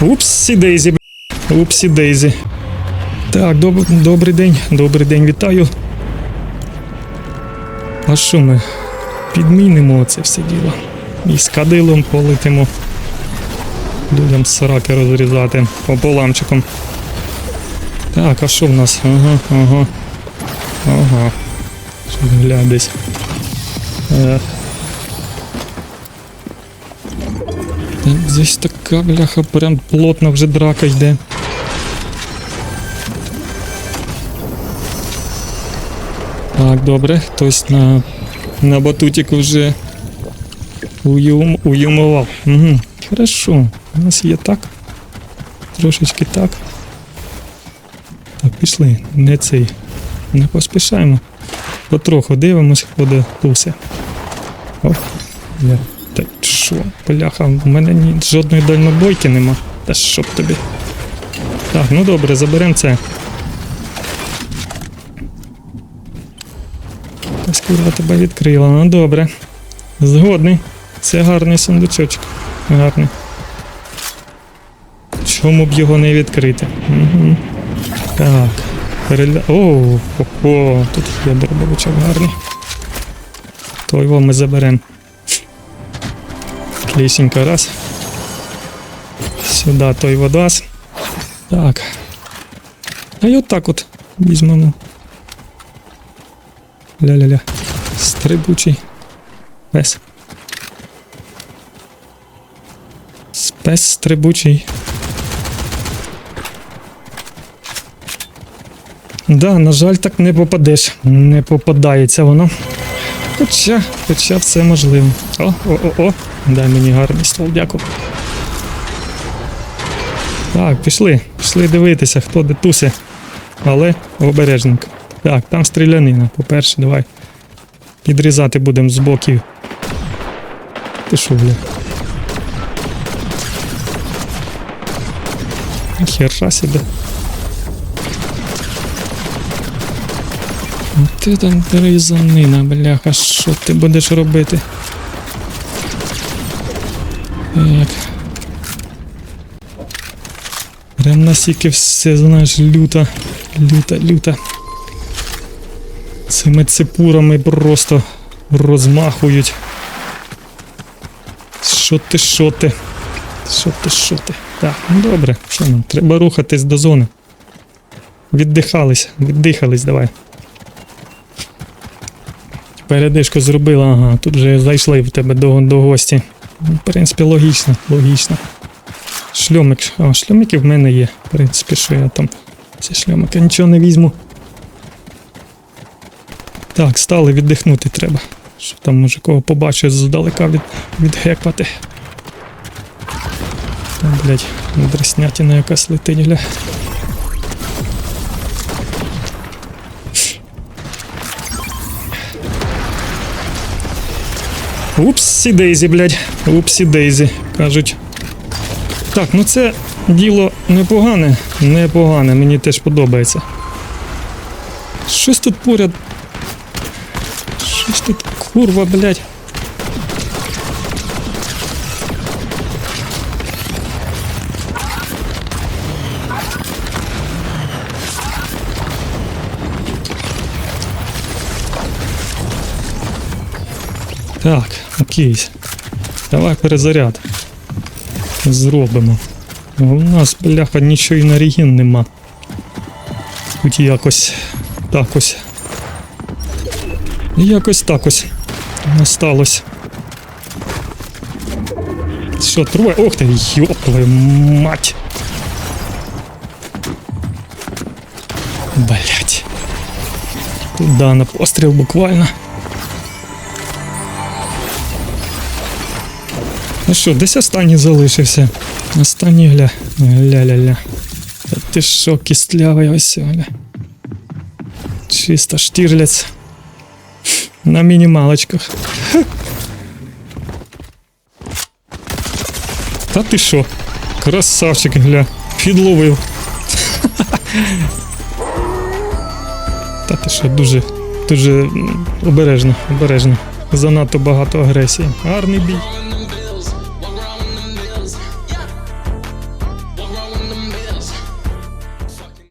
Упсі Дейзі. Упсі Дейзі. Так, доб... добрий день, добрий день, вітаю. А що ми? Підмінимо це все діло. І з кадилом полетимо. Людям сраки розрізати пополамчиком. Так, а що в нас? Ага, ага. Ага. Глянь десь. Е. Та Десь така бляха, прям плотна вже драка йде. Так, добре, хтось на, на батутіку вже уюм, уюмував. Угу. Хорошо, у нас є так. Трошечки так. Так, пішли, не цей. Не поспішаємо. Потроху дивимось, куди туси. О, я. Що, бляха, в мене ні, жодної дальнобойки нема. Та що тобі. Так, ну добре, заберемо це. Ось курва тебе відкрила. Ну добре. Згодний. Це гарний сундучочок. Гарний. Чому б його не відкрити? Угу. Так. Переля... О, о, о, тут є дробовичок гарний. То його ми заберемо. Лісінько раз. Сюди той водас. Так. А й отак от візьмемо. Ля-ля-ля. Стрибучий. Пес. Спес стрибучий. Да, на жаль, так не попадеш. Не попадається воно. Хоча, хоча все можливо. О, о, о, о. Дай мені гарний ствол, дякую. Так, пішли. Пішли дивитися, хто де туси. Але обережненько. Так, там стрілянина. По-перше, давай. Підрізати будемо з боків. Ти що, бля? Хера себе. Ти там різанина, бляха, що ти будеш робити? Так. Прям настільки все, знаєш, люта, люта, люта. Цими цепурами просто розмахують. Що ти, що ти? Що ти, що ти? Так, ну добре, що нам? Треба рухатись до зони. Віддихались, віддихались, давай. Передишку зробила, ага, тут вже зайшли в тебе до, до гості. В принципі, логічно, логічно. Шльомик, а шльомики в мене є. В принципі, що я там. Ці шльомики нічого не візьму. Так, стали віддихнути треба. Що там може кого побачу здалека від, відгекати. Там, блять, дреснятина якась летить, гля. Упсі Дейзі, блядь. Упсі Дейзі, кажуть. Так, ну це діло непогане, непогане, мені теж подобається. Щось тут поряд. Щось тут курва, блядь. Так, окей. Давай перезаряд. Зробимо. У нас, бляха, нічого і на регін нема. Тут якось так ось. Якось так ось. Осталось. Що, троє? Ох ти, йоп мать. Блять. Туда на постріл буквально. Ну що, десь останній залишився. Останній гля. Ля-ля-ля. Та ти що, кістлявий ось гля. Чисто штірліц. На мінімалочках. Ха. Та ти що? Красавчик, гля. Підловив. Та ти що, дуже, дуже обережно, обережно. Занадто багато агресії. Гарний бій.